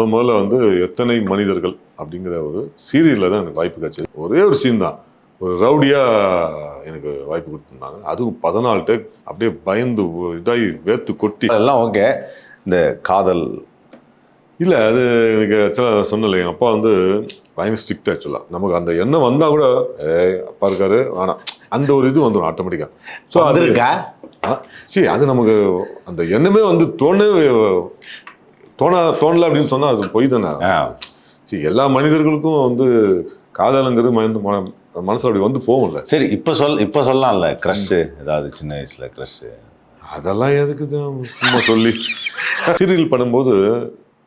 முத முதல்ல வந்து எத்தனை மனிதர்கள் அப்படிங்கிற ஒரு சீரியலில் தான் எனக்கு வாய்ப்பு கிடைச்சது. ஒரே ஒரு சீன் தான். ஒரு ரவுடியாக எனக்கு வாய்ப்பு கொடுத்துருந்தாங்க. அதுவும் பதினாலு டேக் அப்படியே பயந்து இதாகி வேர்த்து கொட்டி. அதெல்லாம் ஓகே. இந்த காதல். இல்லை அது எனக்கு ஆக்சுவலாக சொன்னல எங்கள் அப்பா வந்து பயங்கர ஸ்ட்ரிக்ட் ஆக்சுவலாக நமக்கு அந்த எண்ணம் வந்தால் கூட ஏய் அப்பா இருக்காரு வேணாம். அந்த ஒரு இது வந்துடும் ஆட்டோமேட்டிக்காக ஸோ அது வந்திருக்கா? சரி அது நமக்கு அந்த எண்ணமே வந்து தோணவே தோணா தோணல அப்படின்னு சொன்னால் அது பொய் தானே சரி எல்லா மனிதர்களுக்கும் வந்து காதலுங்கிறது மன- மன- மனசுல அப்படி வந்து போகும்ல. சரி இப்போ சொல் இப்போ சொல்லலாம்ல. க்ரஷ்ஷு ஏதாவது சின்ன வயசுல க்ரஷ்ஷு அதெல்லாம் எதுக்கு தான் சும்மா சொல்லி. சீரியல் பண்ணும்போது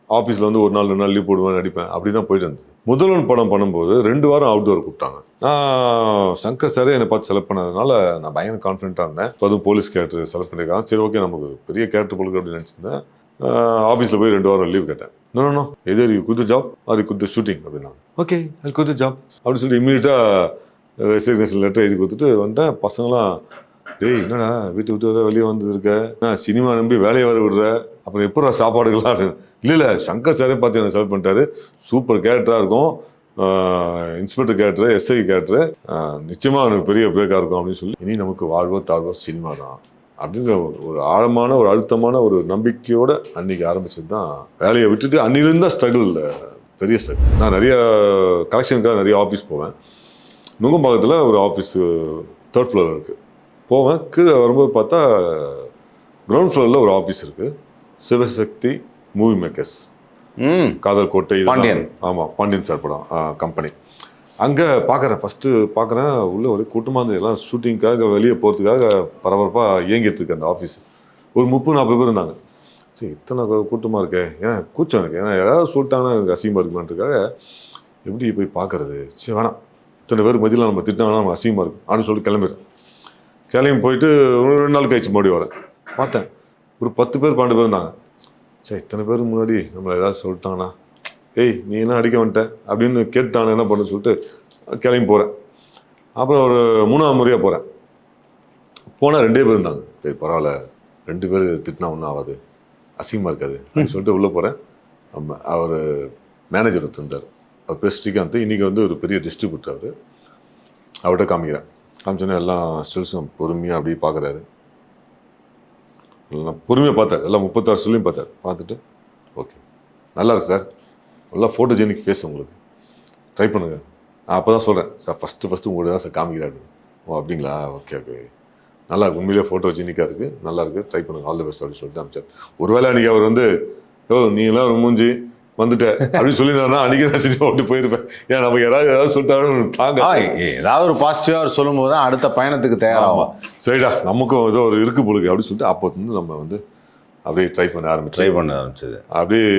ஆஃபீஸில் வந்து ஒரு நாள் ரெண்டு நாள் லீவ் போடுவேன் நடிப்பேன் அப்படி தான் போயிட்டு இருந்தது. முதல்வன் படம் பண்ணும்போது ரெண்டு வாரம் அவுட்டோர் கூப்பிட்டாங்க. நான் சங்கர் சாரே என்னை பார்த்து செலக்ட் பண்ணதுனால நான் பயங்கர கான்ஃபிடென்ட்டாக இருந்தேன். அதுவும் போலீஸ் கேரக்டர் செலக்ட் பண்ணியிருக்காங்க. சரி ஓகே நமக்கு பெரிய கேரக்டர் போலுக்கு அப்படின்னு நினச்சிருந்தேன். ஆஃபீஸில் போய் ரெண்டு வாரம் லீவ் கேட்டேன். No either you good job are you good shooting அப்படின்னா ஓகே ஐ குட் ஜாப் அப்படின்னு சொல்லி இமீடியட்டாக ரெசிக்னேஷன் லெட்டர் எழுதி கொடுத்துட்டு வந்துட்டேன். பசங்களாம் டேய் என்னடா வீட்டு விட்டு வர வெளியே வந்து இருக்க நான் சினிமா நம்பி வேலையை வர விடுற? அப்புறம் எப்படா சாப்பாடுகள்லாம் இல்லை இல்லை சங்கர் சாரே பார்த்து எனக்கு செலக்ட் பண்ணிட்டாரு. சூப்பர் கேரக்டராக இருக்கும். இன்ஸ்பெக்டர் கேரக்டர் எஸ்ஐ கேரக்டர் நிச்சயமாக அவனுக்கு பெரிய பிரேக்காக இருக்கும் அப்படின்னு சொல்லி இனி நமக்கு வாழ்வோ தாழ்வோ சினிமா தான். அப்படிங்கிற ஒரு- ஒரு ஆழமான ஒரு அழுத்தமான ஒரு நம்பிக்கையோட அன்னைக்கு ஆரம்பிச்சது தான் வேலையை விட்டுட்டு அன்னிலிருந்து தான் ஸ்ட்ரகிள் பெரிய ஸ்ட்ரகிள் நான் நிறைய கலெக்ஷனுக்காக நிறைய ஆஃபீஸ் போவேன். நுங்கம்பாக்கத்தில் ஒரு ஆஃபீஸ் தேர்ட் ஃப்ளோர் இருக்குது போவேன். கீழே வரும்போது பார்த்தா கிரவுண்ட் ஃப்ளோரில் ஒரு ஆஃபீஸ் இருக்குது சிவசக்தி மூவி மேக்கர்ஸ் காதல் கோட்டை. பாண்டியன். ஆமாம் பாண்டியன் சார் படம் கம்பெனி அங்கே பார்க்குறேன் ஃபஸ்ட்டு பார்க்குறேன் உள்ளே ஒரு கூட்டமாக இருந்தது எல்லாம் ஷூட்டிங்க்காக வெளியே போகிறதுக்காக பரபரப்பாக இயங்கிட்டு இருக்கு அந்த ஆஃபீஸ் ஒரு முப்பது நாற்பது பேர் இருந்தாங்க. சரி இத்தனை கூட்டமாக இருக்கே? ஏன்னா கூச்சம் எனக்கு? ஏன்னா யாராவது சொல்லிட்டாங்கன்னா எனக்கு அசிங்கமாக இருக்குமான்றதுக்காக எப்படி போய் பார்க்குறது சரி வேணாம். இத்தனை பேர் மதியில் நம்ம திட்டினாங்கன்னா நம்ம அசிங்கமாக இருக்கும். அப்படின்னு சொல்லிட்டு கிளம்பிடுறேன். கிளம்பி போயிட்டு ஒரு ரெண்டு நாள் கழிச்சு மறுபடியும் வரேன். பார்த்தேன். ஒரு பத்து பேர் பன்னெண்டு பேர் இருந்தாங்க. சரி இத்தனை பேருக்கு முன்னாடி நம்மளை ஏதாவது சொல்லிட்டாங்கன்னா ஏய் நீ என்ன அடிக்க வந்துட்ட? அப்படின்னு கேட்டான் என்ன பண்ணு சொல்லிட்டு கிளம்பி போகிறேன் அப்புறம் ஒரு மூணாவது முறையாக போகிறேன் போனால் ரெண்டே பேர் இருந்தாங்க. சரி பரவாயில்ல. ரெண்டு பேர் திட்டினா ஒன்றும் ஆகாது. அசிங்கமாக இருக்காது. அப்படின்னு சொல்லிட்டு உள்ளே போகிறேன் அவர் மேனேஜர் ஒருத்தர் இருந்தார். அவர் பேர் ஸ்ரீகாந்த். இன்றைக்கி வந்து ஒரு பெரிய டிஸ்ட்ரிபியூட்டர் அவர். அவர்கிட்ட காமிக்கிறேன். காமிச்சோன்னே எல்லாம் ஸ்டில்ஸும் பொறுமையாக அப்படியே பார்க்குறாரு எல்லாம் பொறுமையாக பார்த்தார். எல்லாம் முப்பத்தாறு சொல்லியும் பார்த்தார். பார்த்துட்டு ஓகே. நல்லா இருக்கு சார். நல்லா ஃபோட்டோஜெனிக் ஃபேஸ் உங்களுக்கு. ட்ரை பண்ணுங்க. நான் அப்போ தான் சொல்கிறேன் சார் ஃபஸ்ட்டு ஃபஸ்ட்டு உங்களுக்கு தான் சார் காமிக்கிறாரு ஓ அப்படிங்களா? ஓகே ஓகே நல்லா இருக்கு. உண்மையிலேயே ஃபோட்டோஜெனிக்காக இருக்குது நல்லா இருக்குது ட்ரை பண்ணுங்க. ஆல் தி பெஸ்ட் அப்படின்னு சொல்லிட்டு அமிச்சார் ஒருவேளை அன்றைக்கி அவர் வந்து ஓ நீ எல்லாம் ஒரு மூஞ்சி வந்துட்ட அப்படின்னு சொல்லியிருந்தாருன்னா அன்றைக்கி நான் விட்டு போயிருப்பேன். ஏன் நமக்கு யாராவது ஏதாவது சொல்லிட்டாலும் தாங்க. ஏதாவது ஒரு பாசிட்டிவாக அவர் சொல்லும்போது தான் அடுத்த பயணத்துக்கு தயாராகும். சரிடா நமக்கும் ஏதோ ஒரு இருக்கு பொழுது அப்படின்னு சொல்லிட்டு அப்போ வந்து நம்ம வந்து அப்படியே ட்ரை பண்ண ஆரம்பிச்சோம் ட்ரை பண்ண ஆரம்பிச்சது. அப்படியே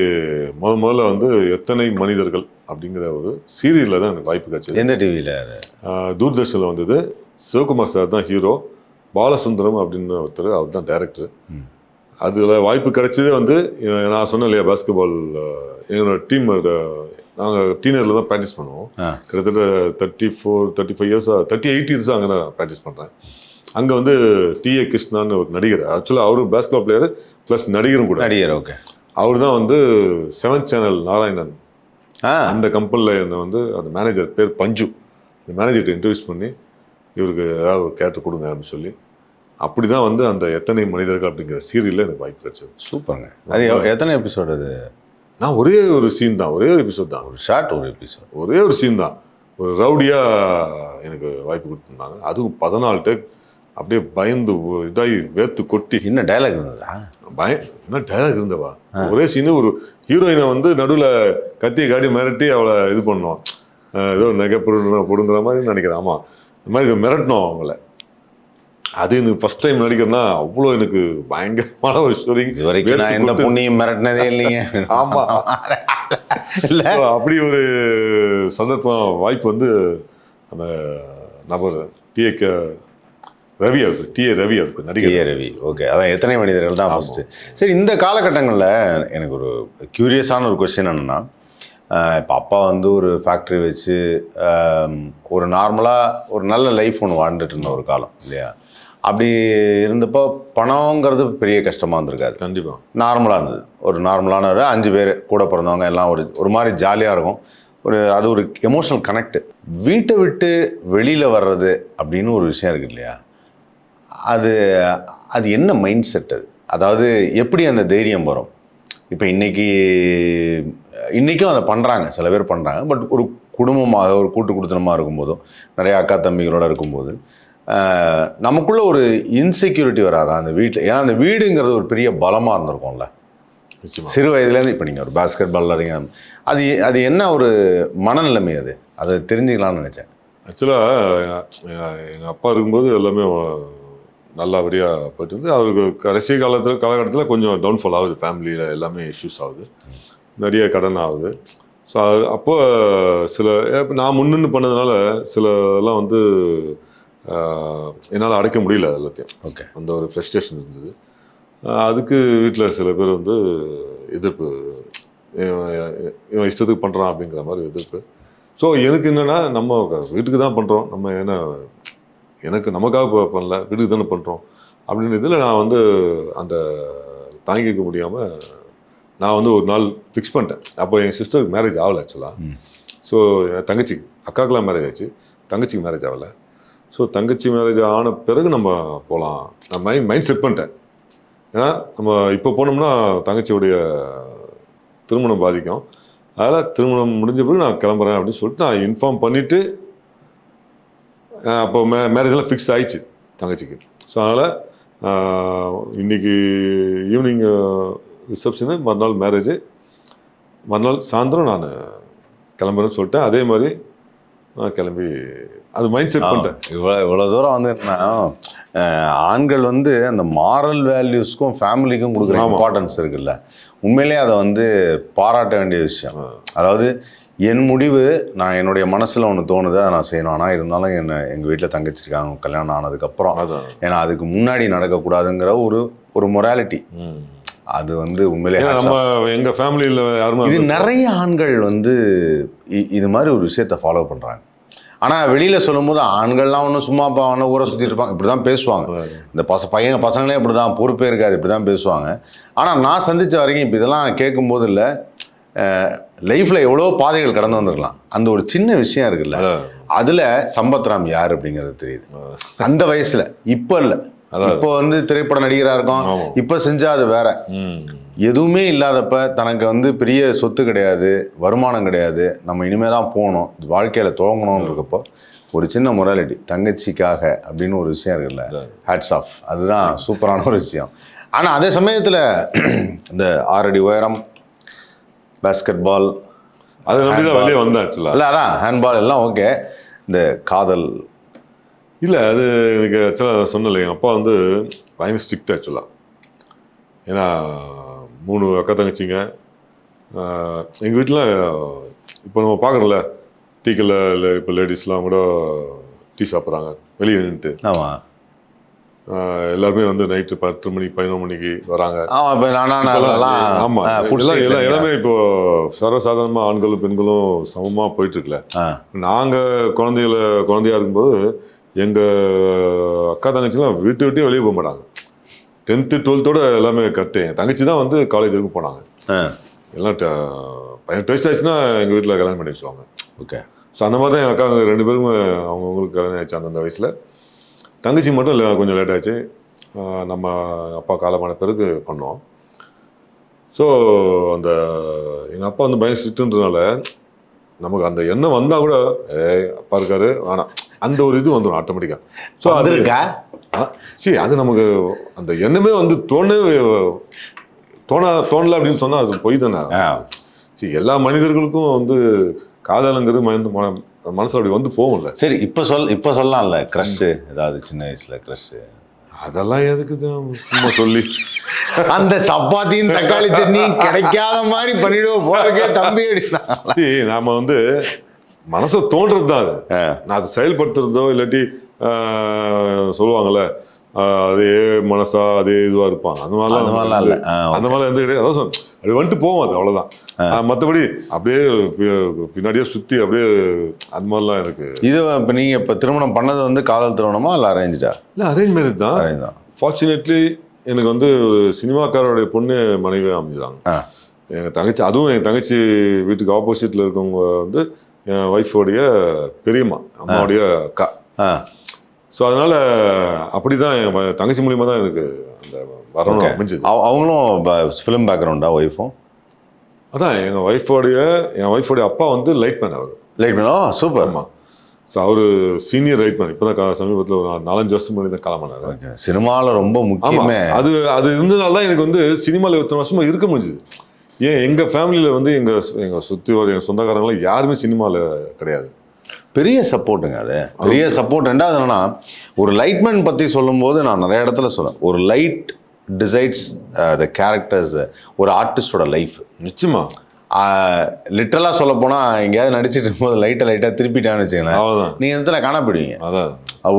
முத முதல்ல வந்து எத்தனை மனிதர்கள் அப்படிங்கிற ஒரு சீரியலில் தான் எனக்கு வாய்ப்பு கிடைச்சது. எந்த டிவியில் தூர்தர்ஷனில் வந்தது. சிவகுமார் சார் தான் ஹீரோ பாலசுந்தரம் அப்படின்னு ஒருத்தர் அவர் தான் டேரக்டர். அதில் வாய்ப்பு கிடைச்சதே வந்து நான் சொன்னேன் இல்லையா பாஸ்கெட்பால் எங்களோட டீம் நாங்கள் டீனரில் தான் ப்ராக்டிஸ் பண்ணுவோம். கிட்டத்தட்ட தேர்ட்டி ஃபோர் தேர்ட்டி ஃபைவ் இயர்ஸாக தேர்ட்டி எயிட் இயர்ஸாக அங்கே தான் ப்ராக்டிஸ் பண்ணுறேன் அங்கே வந்து டிஏ கிருஷ்ணான்னு ஒரு நடிகர் ஆக்சுவலாக அவரும் பேஸ்கெட்பால் பிளேயர் ப்ளஸ் நடிகரும் கூட. நடிகர் ஓகே அவர் தான் வந்து செவன்த் சேனல் நாராயணன். ஆ. அந்த கம்பெனியில் என்னை வந்து அந்த மேனேஜர் பேர் பஞ்சு. அந்த மேனேஜர்கிட்ட இன்ட்ரடியூஸ் பண்ணி இவருக்கு ஏதாவது ஒரு கேரக்டர் கொடுங்க அப்படின்னு சொல்லி அப்படி தான் வந்து அந்த எத்தனை மனிதர்கள் அப்படிங்கிற சீரியலில் எனக்கு வாய்ப்பு கிடைச்சது. சூப்பருங்க. அது எத்தனை எபிசோடு அது? நான் ஒரே ஒரு சீன் தான் ஒரே ஒரு எபிசோட் தான். ஒரு ஷார்ட் ஒரு எபிசோட் ஒரே ஒரு சீன் தான். ஒரு ரவுடியாக எனக்கு வாய்ப்பு கொடுத்துருந்தாங்க. அதுவும் பதினாலு டேக் அப்படியே பயந்து இதாகி வேர்த்து கொட்டி. இன்னும் டைலாக் இருந்ததா? பய என்ன டைலாக் இருந்தவா? ஒரே சீனு ஒரு ஹீரோயினை வந்து நடுவில் கத்தியை காட்டி மிரட்டி அவளை இது பண்ணோம் ஏதோ நகை பொடுங்குற மாதிரி நினைக்கிறேன். ஆமாம் இந்த மாதிரி மிரட்டணும் அவங்கள. அது எனக்கு ஃபர்ஸ்ட் டைம் நடிக்கிறேன்னா அவ்வளோ எனக்கு பயங்கரமான ஒரு ஸ்டோரி வரைக்கும் நான் எந்த புண்ணியம் மிரட்டினதே இல்லைங்க ஆமா. இல்ல? அப்படி ஒரு சந்தர்ப்பம் வாய்ப்பு வந்து அந்த நபர் டிஏ ரவி அவருக்கு டிஏ ரவி அவருக்கு நடிகர் ரவி ஓகே அதான் எத்தனை மனிதர்கள் தான் ஃபஸ்ட்டு சரி இந்த காலகட்டங்களில் எனக்கு ஒரு க்யூரியஸான ஒரு கொஸ்டின் என்னென்னா இப்போ அப்பா வந்து ஒரு ஃபேக்ட்ரி வச்சு ஒரு நார்மலாக ஒரு நல்ல லைஃப் ஒன்று வாழ்ந்துட்டு இருந்த ஒரு காலம் இல்லையா? அப்படி இருந்தப்போ பணங்கிறது பெரிய கஷ்டமாக இருந்திருக்காது. கண்டிப்பா. நார்மலாக இருந்தது. ஒரு நார்மலான ஒரு அஞ்சு பேர் கூட பிறந்தவங்க எல்லாம் ஒரு ஒரு மாதிரி ஜாலியாக இருக்கும். ஒரு அது ஒரு எமோஷனல் கனெக்ட் வீட்டை விட்டு வெளியில் வர்றது அப்படின்னு ஒரு விஷயம் இருக்கு இல்லையா? அது அது என்ன மைண்ட் செட் அது? அதாவது எப்படி அந்த தைரியம் வரும்? இப்போ இன்னைக்கு இன்றைக்கும் அதை பண்ணுறாங்க சில பேர் பண்ணுறாங்க பட் ஒரு குடும்பமாக ஒரு கூட்டு குடுத்தனமாக இருக்கும்போதும் நிறைய அக்கா தம்பிகளோட இருக்கும்போது நமக்குள்ள ஒரு இன்செக்யூரிட்டி வராதா? அந்த வீட்டில் ஏன்னா அந்த வீடுங்கிறது ஒரு பெரிய பலமாக இருந்திருக்கும்ல. சிறு வயதுலேருந்து இப்போ நீங்கள் ஒரு பாஸ்கெட் பால் வரீங்க அது அது என்ன ஒரு மனநிலைமை அது? அதை தெரிஞ்சுக்கலாம்னு நினச்சேன். ஆக்சுவலாக எங்கள் அப்பா இருக்கும்போது எல்லாமே நல்லபடியாக போயிட்டு இருந்து அவருக்கு கடைசி காலத்தில் காலகட்டத்தில் கொஞ்சம் டவுன்ஃபால் ஆகுது. ஃபேமிலியில் எல்லாமே இஷ்யூஸ் ஆகுது. நிறைய கடன் ஆகுது. ஸோ அப்போ சில நான் முன்னின்று பண்ணதுனால சில எல்லாம் வந்து என்னால் அடைக்க முடியல அது எல்லாத்தையும். ஓகே அந்த ஒரு ஃப்ரஸ்ட்ரேஷன் இருந்தது. அதுக்கு வீட்டில் சில பேர் வந்து எதிர்ப்பு இவன் இஷ்டத்துக்கு பண்ணுறான் அப்படிங்கிற மாதிரி எதிர்ப்பு. ஸோ எனக்கு என்னென்னா நம்ம வீட்டுக்கு தான் பண்ணுறோம் நம்ம என்ன எனக்கு நமக்காக பண்ணல வீட்டுக்கு தானே பண்ணுறோம் அப்படின்னு இதில் நான் வந்து அந்த தாங்கிக்க முடியாமல் நான் வந்து ஒரு நாள் ஃபிக்ஸ் பண்ணிட்டேன். அப்போ என் சிஸ்டருக்கு மேரேஜ் ஆகலை ஆக்சுவலாக. ஸோ என் தங்கச்சிக்கு அக்காக்கெலாம் மேரேஜ் ஆச்சு. தங்கச்சிக்கு மேரேஜ் ஆகலை. ஸோ தங்கச்சி மேரேஜ் ஆன பிறகு நம்ம போகலாம் நான் மைண்ட் மைண்ட் செட் பண்ணிட்டேன். ஏன்னா நம்ம இப்போ போனோம்னா தங்கச்சியுடைய திருமணம் பாதிக்கும். அதனால் திருமணம் முடிஞ்ச பிறகு நான் கிளம்புறேன் அப்படின்னு சொல்லிட்டு நான் இன்ஃபார்ம் பண்ணிவிட்டு அப்போ மே மேரேஜெல்லாம் ஃபிக்ஸ் ஆயிடுச்சு தங்கச்சிக்கு. ஸோ அதனால் இன்னைக்கு ஈவினிங் ரிசப்ஷனு மறுநாள் மேரேஜு மறுநாள் சாயந்தரம் நான் கிளம்புறேன்னு சொல்லிட்டேன் அதே மாதிரி நான் கிளம்பி அது மைண்ட் செட் பண்ணிட்டேன். இவ்வளோ இவ்வளோ தூரம் வந்து ஆண்கள் வந்து அந்த மாரல் வேல்யூஸ்க்கும் ஃபேமிலிக்கும் கொடுக்குற. இம்பார்ட்டன்ஸ் இருக்குல்ல. உண்மையிலேயே அதை வந்து பாராட்ட வேண்டிய விஷயம். அதாவது என் முடிவு நான் என்னுடைய மனசில் ஒன்று தோணுது அதை நான் செய்யணும். ஆனால் இருந்தாலும் என்ன எங்கள் வீட்டில் தங்கச்சிருக்காங்க கல்யாணம் ஆனதுக்கப்புறம். ஏன்னா அதுக்கு முன்னாடி நடக்கக்கூடாதுங்கிற ஒரு ஒரு மொராலிட்டி. அது வந்து hats நம்ம. எங்கள் ஃபேமிலியில் யாருமே இது நிறைய ஆண்கள் வந்து இ- இது மாதிரி ஒரு விஷயத்த ஃபாலோ பண்ணுறாங்க ஆனால் வெளியில் சொல்லும்போது ஆண்கள்லாம் ஒன்றும் சும்மா பாவன ஊரை சுற்றிட்டு இருப்பாங்க. இப்படி தான் பேசுவாங்க இந்த பச பையங்க பசங்களே இப்படி தான் பொறுப்பே இருக்காது இப்படி தான் பேசுவாங்க. ஆனால் நான் சந்தித்த வரைக்கும் இப்போ இதெல்லாம் கேட்கும்போது இல்லை. லைஃப்பில் எவ்வளோ பாதைகள் கடந்து வந்திருக்கலாம். அந்த ஒரு சின்ன விஷயம் இருக்குல்ல. அதில் சம்பத்ராம் யார் அப்படிங்கிறது தெரியுது. அந்த வயசில். இப்போ இல்லை. இப்போ வந்து திரைப்பட நடிகராக இருக்கோம். இப்போ செஞ்சா அது வேற. எதுவுமே இல்லாதப்ப தனக்கு வந்து பெரிய சொத்து கிடையாது வருமானம் கிடையாது. நம்ம இனிமே தான் போகணும். வாழ்க்கையில் துவங்கணும்னு இருக்கப்போ ஒரு சின்ன மொராலிட்டி தங்கச்சிக்காக அப்படின்னு ஒரு விஷயம் இருக்குல்ல. ஹேட்ஸ் ஆஃப் அதுதான் சூப்பரான ஒரு விஷயம். ஆனால் அதே சமயத்தில் இந்த ஆறடி உயரம் பாஸ்கெட் பால் அதை நம்பி தான் வெளியே வந்தேன் ஆக்சுவலாக இல்லை அதான் ஹேண்ட்பால் எல்லாம் ஓகே இந்த காதல். இல்லை அது எனக்கு ஆக்சுவலாக சொன்னல எங்கள் அப்பா வந்து பயங்கர ஸ்ட்ரிக்ட் ஆக்சுவலாக ஏன்னா மூணு அக்கா தங்கச்சிங்க. எங்கள் வீட்டில் இப்போ நம்ம பார்க்குறோம்ல டீக்கல்ல இல்லை இப்போ லேடிஸ்லாம் கூட டீ சாப்பிட்றாங்க. வெளியே நின்றுட்டு ஆமாம் எல்லாருமே வந்து நைட்டு பத்து மணி பதினொரு மணிக்கு வராங்க. ஆமாம் இப்போ நானா ஆமா. எல்லாம் எல்லாம் எல்லாமே இப்போ சர்வசாதாரணமா ஆண்களும் பெண்களும் சமமா போயிட்டு இருக்குல்ல. ஆ. நாங்க குழந்தைகள குழந்தையா இருக்கும்போது எங்க அக்கா தங்கச்சிலாம் வீட்டு விட்டே வெளியே போக மாட்டாங்க. டென்த்து டுவெல்த்தோட எல்லாமே கட்டு என் தங்கச்சி தான் வந்து காலேஜ் வரைக்கும் போனாங்க. எல்லாம் பதினெட்டு வயசு ஆச்சுன்னா எங்கள் வீட்டில் கல்யாணம் பண்ணி வச்சுருவாங்க. ஓகே. ஸோ அந்த மாதிரி தான் என் அக்கா ரெண்டு பேருமே அவங்கவுங்களுக்கு கல்யாணம் ஆச்சு அந்தந்த வயசில். தங்கச்சி மட்டும் இல்லை கொஞ்சம் லேட் ஆச்சு. நம்ம அப்பா காலமான பிறகு பண்ணோம். ஸோ அந்த எங்கள் அப்பா வந்து பயங்கர ஸ்ட்ரிக்ட்ன்றதுனால நமக்கு அந்த எண்ணம் வந்தால் கூட ஏய் அப்பா இருக்காரு வேணாம். அந்த ஒரு இது வந்துடும் ஆட்டோமேட்டிக்காக ஸோ அது வந்திருக்கா? சரி அது நமக்கு அந்த எண்ணமே வந்து தோணவே தோணா தோணல அப்படின்னு சொன்னால் அது பொய் தானே. சரி எல்லா மனிதர்களுக்கும் வந்து காதலுங்கிறது மன- மனசுல அப்படி வந்து போகும்ல. சரி இப்போ சொல் இப்போ சொல்லலாம்ல. க்ரஷ்ஷு ஏதாவது சின்ன வயசுல க்ரஷ்ஷு அதெல்லாம் எதுக்கு தான்? சும்மா சொல்லி. அந்த சப்பாத்தியும் தக்காளி சட்னி கிடைக்காத மாதிரி பண்ணிடுவோம் போறதுக்கே தம்பி அடிச்சான் சரி, நாம வந்து மனசுல தோன்றது தான் அது நான் அதை செயல்படுத்துறதோ இல்லாட்டி ஆஹ் அதே மனசா அதே இதுவா இருப்பாங்க அந்த மாதிரிலாம் அந்த மாதிரிலாம் இல்லை. அந்த மாதிரி வந்து கிடையாது. அதான் சொன்னேன். அது வந்துட்டு போவோம் அது அவ்வளவுதான். ஆஹ் மத்தபடி அப்படியே பின்னாடியே சுத்தி அப்படியே அந்த மாதிரிலாம் எனக்கு இது இப்போ நீங்கள் இப்போ திருமணம் பண்ணது வந்து காதல் திருமணமா இல்லை அரேஞ்சிட்டா இல்லை அரேஞ்ச் மேரேஜ் தான். அரேஞ்ச் தான். ஃபார்ச்சுனேட்லி எனக்கு வந்து ஒரு சினிமாக்காரோடைய பொண்ணு மனைவி அமைஞ்சாங்க. ஆ. எங்க தங்கச்சி அதுவும் என் தங்கச்சி வீட்டுக்கு ஆப்போசிட்ல இருக்கவங்க வந்து என் ஒய்ஃபோடைய பெரியம்மா அம்மாவுடைய அக்கா. ஸோ அதனால அப்படிதான் என் வ- தங்கச்சி மூலியமா தான் எனக்கு அந்த வரணும். அமைஞ்சது. அவ- அவங்களும் ஃபிலிம் பேக்ரவுண்டா ஒய்ஃபும் அதான் எங்க ஒய்ஃபோடைய என் ஒய்ஃபோடைய அப்பா வந்து லைட் மேன் அவர். லைட் பண்ணோ சூப்பர் ஆமா. ஸோ அவர் சீனியர் லைட் மேன் இப்போ தான் சமீபத்தில் ஒரு நாலஞ்சு வருஷம் முன்னாடி தான் காலமானார் சினிமாவில் ரொம்ப முக்கியமே. அது அது இருந்தனால தான் எனக்கு வந்து சினிமாவில் இத்தனை வருஷமா இருக்க முடிஞ்சுது. ஏன் எங்க ஃபேமிலியில வந்து எங்க எங்க சுத்தி வர எங்க சொந்தக்காரங்களாம் யாருமே சினிமாவில் கிடையாது. பெரிய சப்போர்ட்டுங்க அது. பெரிய சப்போர்ட். ரெண்டாவது என்னன்னா ஒரு லைட்மேன் பற்றி சொல்லும்போது நான் நிறைய இடத்துல சொல்லுவேன் ஒரு லைட் டிசைட்ஸ் த கேரக்டர்ஸ் ஒரு ஆர்டிஸ்டோட லைஃப் நிச்சயமா. லிட்டரலாக சொல்ல போனால் எங்கேயாவது நடிச்சிட்டு இருக்கும்போது லைட்டை லைட்டாக திருப்பிட்டான்னு அவ்வளவுதான். நீங்கள் எந்த காணப்படுவீங்க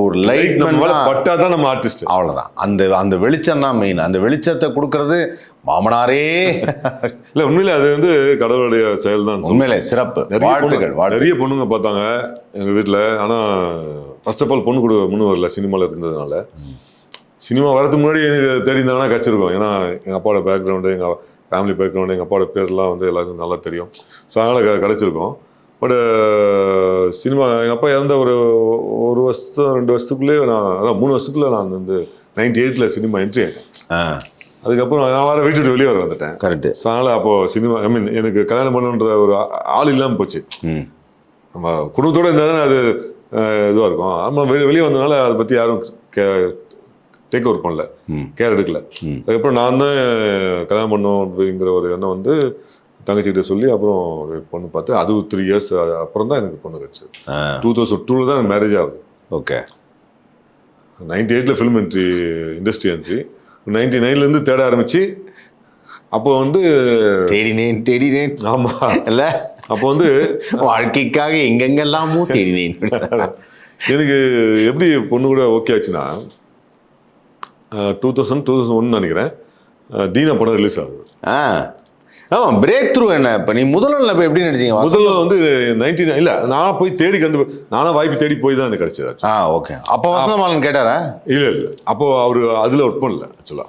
ஒரு லைட் மேல பட்டாதான் நம்ம ஆர்டிஸ்ட் அவ்வளோதான் அந்த அந்த வெளிச்சம் தான் மெயின் அந்த வெளிச்சத்தை கொடுக்கறது மாமனாரே. இல்ல உண்மையிலே அது வந்து கடவுளுடைய செயல் தான் உண்மையிலே சிறப்பு. வாழ்த்துக்கள் நிறைய பொண்ணுங்க பார்த்தாங்க எங்க வீட்ல. ஆனா ஃபர்ஸ்ட் ஆஃப் ஆல் பொண்ணு கூட முன்னு வரல சினிமாவில் இருந்ததுனால. சினிமா வரதுக்கு முன்னாடி எனக்கு தேடி இருந்தாங்கன்னா கச்சிருக்கோம். ஏன்னா எங்க அப்பாவோட பேக்ரவுண்டு எங்க ஃபேமிலி பேக்ரவுண்டு எங்க அப்பாவோட பேர்லாம் வந்து எல்லாருக்கும் நல்லா தெரியும். ஸோ அதனால க- கிடைச்சிருக்கோம். பட் சினிமா எங்க அப்பா இறந்த ஒரு ஒரு வருஷம் ரெண்டு வருஷத்துக்குள்ளே நான் அதான் மூணு வருஷத்துக்குள்ள நான் வந்து நைன்டி எயிட்டில் சினிமா என்ட்ரி ஆகிட்டேன் ஆ. அதுக்கப்புறம் நான் வர வீட்டு விட்டு வெளியே வர வந்துட்டேன். கரெக்டு ஸோ அதனால அப்போ சினிமா ஐ மீன் எனக்கு கல்யாணம் பண்ணுன்ற ஒரு ஆள் இல்லாமல் போச்சு. ம். நம்ம குடும்பத்தோட இருந்தால் தானே அது இதுவாக இருக்கும். ஆமாம் வெளியே வெளியே வந்தனால அதை பற்றி யாரும் கே டேக் ஓவர் பண்ணல. கேர் எடுக்கல. அதுக்கப்புறம் நான் தான் கல்யாணம் பண்ணோம் அப்படிங்கிற ஒரு எண்ணம் வந்து தங்கச்சிக்கிட்ட சொல்லி அப்புறம் பொண்ணு பார்த்து அது த்ரீ இயர்ஸ் அப்புறம் தான் எனக்கு பொண்ணு கிடச்சி ஆ. டூ தௌசண்ட் டூவில் தான் எனக்கு மேரேஜ் ஆகுது. ஓகே நைன்டி எயிட்டில் film entry industry entry ninety நைன்லேருந்து தேட ஆரம்பிச்சு அப்போ வந்து தேடினேன் தேடினேன். ஆமாம் இல்ல. அப்போ வந்து வாழ்க்கைக்காக எங்கெங்கெல்லாமோ தேடினேன். எனக்கு எப்படி பொண்ணு கூட ஓகே ஆச்சுன்னா two thousand two thousand one நினைக்கிறேன். தீனா படம் ரிலீஸ் ஆகுது. ஆ. ஆமா பிரேக் த்ரூ என்ன? இப்ப நீ முதல்ல இப்ப எப்படி நடிச்சீங்க? முதல்ல வந்து நைன்டி இல்ல நானா போய் தேடி கண்டு நானா வாய்ப்பு தேடி போய் தான் எனக்கு கிடைச்சது. ஆ ஓகே அப்ப வசந்தமாலன் கேட்டாரா? இல்ல இல்ல. அப்போ அவரு அதுல ஒர்க் பண்ணல ஆக்சுவலா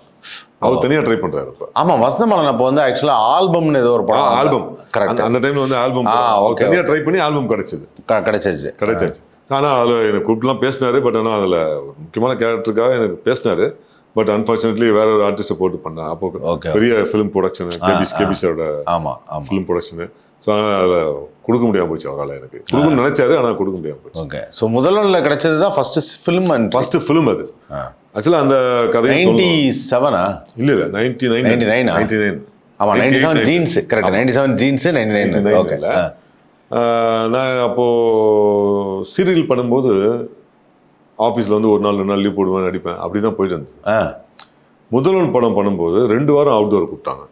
அவர் தனியா ட்ரை பண்றாரு இப்போ ஆமா வசந்தமாலன் அப்போ வந்து ஆக்சுவலா ஆல்பம்னு ஏதோ ஒரு படம் ஆல்பம் கரெக்ட் அந்த டைம்ல வந்து ஆல்பம் ஆ, okay. தனியா ட்ரை பண்ணி ஆல்பம் கிடைச்சது. கிடைச்சிருச்சு. கிடைச்சாச்சு ஆனா அதுல எனக்கு கூப்பிட்டுலாம் பேசினாரு பட் ஆனா அதுல ஒரு முக்கியமான கேரக்டருக்காக எனக்கு பேசினாரு. பட் அன்பார்ச்சுனேட்லி வேற ஒரு ஆர்டிஸ்ட போட்டு பண்ணேன் அப்போ ஓகே பெரிய ஃபிலிம் ப்ரொடக்ஷன் கேபி ஆமா ஆமா. ஃபிலிம் ப்ரொடக்ஷனு ஸோ அதில் கொடுக்க முடியாம போச்சு அவரால் எனக்கு. கொடுக்கணும்னு நினைச்சாரு ஆனால் கொடுக்க முடியாம போச்சு. ஓகே ஸோ முதல்ல கிடைச்சது தான் first film and first film அது. ஆக்சுவலாக அந்த கதையை நைன்டி செவனா இல்லை இல்லை நைன்டி நைன் 99 ஆ? நைன்டி நைன் ஆமா ninety seven Jeans correct ninety seven Jeans ninety nine 99 okay. நான் அப்போது சீரியல் பண்ணும்போது ஆஃபீஸில் வந்து ஒரு நாள் ரெண்டு நாள் லீவ் போடுவேன் நடிப்பேன். அப்படி தான் போயிட்டு இருந்தது. முதல்வன் படம் பண்ணும்போது ரெண்டு வாரம் அவுட்டோர் கூப்பிட்டாங்க.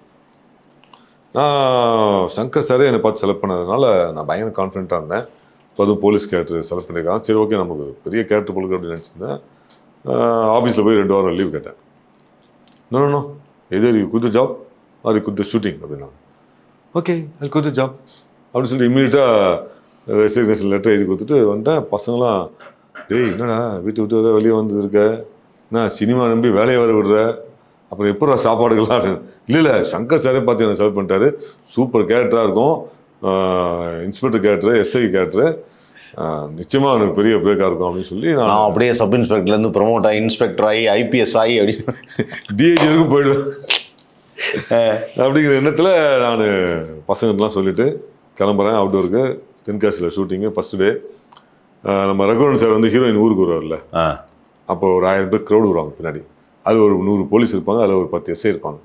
நான் சங்கர் சாரே என்னை பார்த்து செலக்ட் பண்ணதுனால நான் பயங்கர கான்ஃபிடென்ட்டாக இருந்தேன். இப்போ அதுவும் போலீஸ் கேரக்டர் செலக்ட் பண்ணியிருக்காங்க. சரி ஓகே நமக்கு பெரிய கேரக்டர் போலுக்கு அப்படின்னு நினச்சிருந்தேன். ஆஃபீஸில் போய் ரெண்டு வாரம் லீவ் கேட்டேன். No either you good job are you good shooting அப்படின்னா ஓகே அது குத் ஜாப் அப்படின்னு சொல்லி இம்மீடியட்டாக ரெசிக்னேஷன் லெட்டர் எழுதி கொடுத்துட்டு வந்துட்டேன். பசங்களாம் டேய் என்னடா வீட்டு விட்டு வர வெளியே வந்து இருக்க? என்ன சினிமா நம்பி வேலையை வர விடுற? அப்புறம் எப்படா சாப்பாடுகள்லாம் இல்லை இல்லை சங்கர் சாரே பார்த்து எனக்கு செலக்ட் பண்ணிட்டாரு? சூப்பர் கேரக்டராக இருக்கும். இன்ஸ்பெக்டர் கேரக்டர் எஸ்ஐ கேரக்டர் நிச்சயமாக அவனுக்கு பெரிய பிரேக்காக இருக்கும் அப்படின்னு சொல்லி நான் அப்படியே சப் இன்ஸ்பெக்டர்ல இருந்து ப்ரமோட் ஆகி இன்ஸ்பெக்டர் ஆகி ஐபிஎஸ் ஆகி அப்படின்னு டிஐஜி வரைக்கும் போயிடுவேன். அப்படிங்கிற எண்ணத்தில் நான் பசங்கள்லாம் சொல்லிட்டு கிளம்புறேன். அவுட்டோருக்கு தென்காசியில் ஷூட்டிங்கு ஃபஸ்ட் டே நம்ம ரகுவரன் சார் வந்து ஹீரோயின் ஊருக்கு வருவார்ல. அப்போ ஒரு ஆயிரம் பேர் க்ரௌடு வருவாங்க பின்னாடி. அது ஒரு நூறு போலீஸ் இருப்பாங்க அதில் ஒரு பத்து எஸ்ஐ இருப்பாங்க.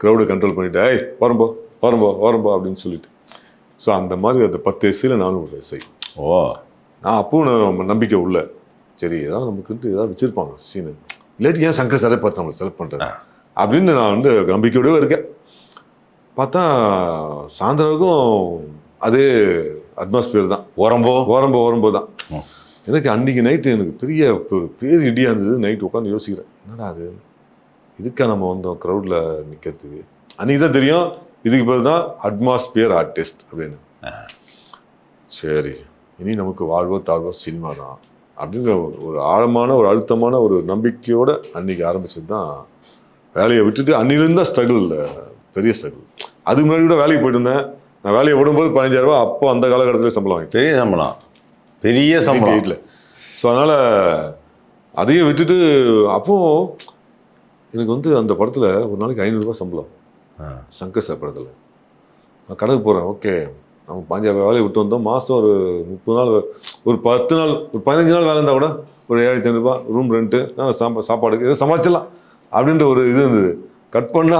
க்ரௌடை கண்ட்ரோல் பண்ணிட்டு ஏய் வரம்போ வரம்போ வரம்போ அப்படின்னு சொல்லிட்டு. ஸோ அந்த மாதிரி அந்த பத்து எஸ்ஐயில் நானும் ஒரு எஸ்ஐ ஓ. நான் அப்பவும் நான் நம்பிக்கை உள்ள. சரி ஏதாவது நமக்கு வந்து ஏதாவது வச்சிருப்பாங்க சீனு இல்லாட்டி ஏன் சங்கர் சாரே பார்த்து நம்மளை செலக்ட் பண்ணுறேன் அப்படின்னு நான் வந்து நம்பிக்கையோடவே இருக்கேன். பார்த்தா சாயந்தரவுக்கும் அதே அட்மாஸ்பியர் தான். உரம்போ ஓரம்போ ஓரம்போ தான். எனக்கு அன்னைக்கு நைட்டு எனக்கு பெரிய பேர் இடியா இருந்தது. நைட்டு உட்காந்து யோசிக்கிறேன். என்னடா அது? இதுக்கா நம்ம வந்தோம் க்ரௌடில் நிற்கிறதுக்கு அன்றைக்கி தான் தெரியும் இதுக்கு பேர் தான் அட்மாஸ்பியர் ஆர்டிஸ்ட் அப்படின்னு. சரி இனி நமக்கு வாழ்வோ தாழ்வோ சினிமா தான். அப்படிங்கிற ஒரு- ஆழமான ஒரு அழுத்தமான ஒரு நம்பிக்கையோட அன்னைக்கு ஆரம்பிச்சது தான். வேலையை விட்டுட்டு அன்னிலிருந்து தான் ஸ்ட்ரகிள் பெரிய ஸ்ட்ரகிள் அதுக்கு முன்னாடி கூட வேலைக்கு போயிட்டு இருந்தேன். நான் வேலையை விடும்போது பதினஞ்சாயிரம் ரூபாய் அப்போ அந்த காலகட்டத்தில் சம்பளம் வாங்கிட்டேன். பெரிய சம்பளம். பெரிய சம்பளம். எயிட்டில் ஸோ அதனால் அதையும் விட்டுட்டு அப்போ எனக்கு வந்து அந்த படத்தில் ஒரு நாளைக்கு ஐநூறுரூவா சம்பளம். சங்கர் சார் படத்தில். நான் கடைக்கு போகிறேன் ஓகே. நம்ம பாஞ்சாயிரம் வேலையை விட்டு வந்தோம். மாதம் ஒரு முப்பது நாள் ஒரு பத்து நாள் ஒரு பதினஞ்சு நாள் வேலை இருந்தால் கூட ஒரு ஏழாயிரத்தி ஐநூறுரூபா ரூம் ரெண்ட்டு சாப்பா சாப்பாடுக்கு இதை சமாளிச்சிடலாம். அப்படின்ற ஒரு இது இருந்தது. கட் பண்ணா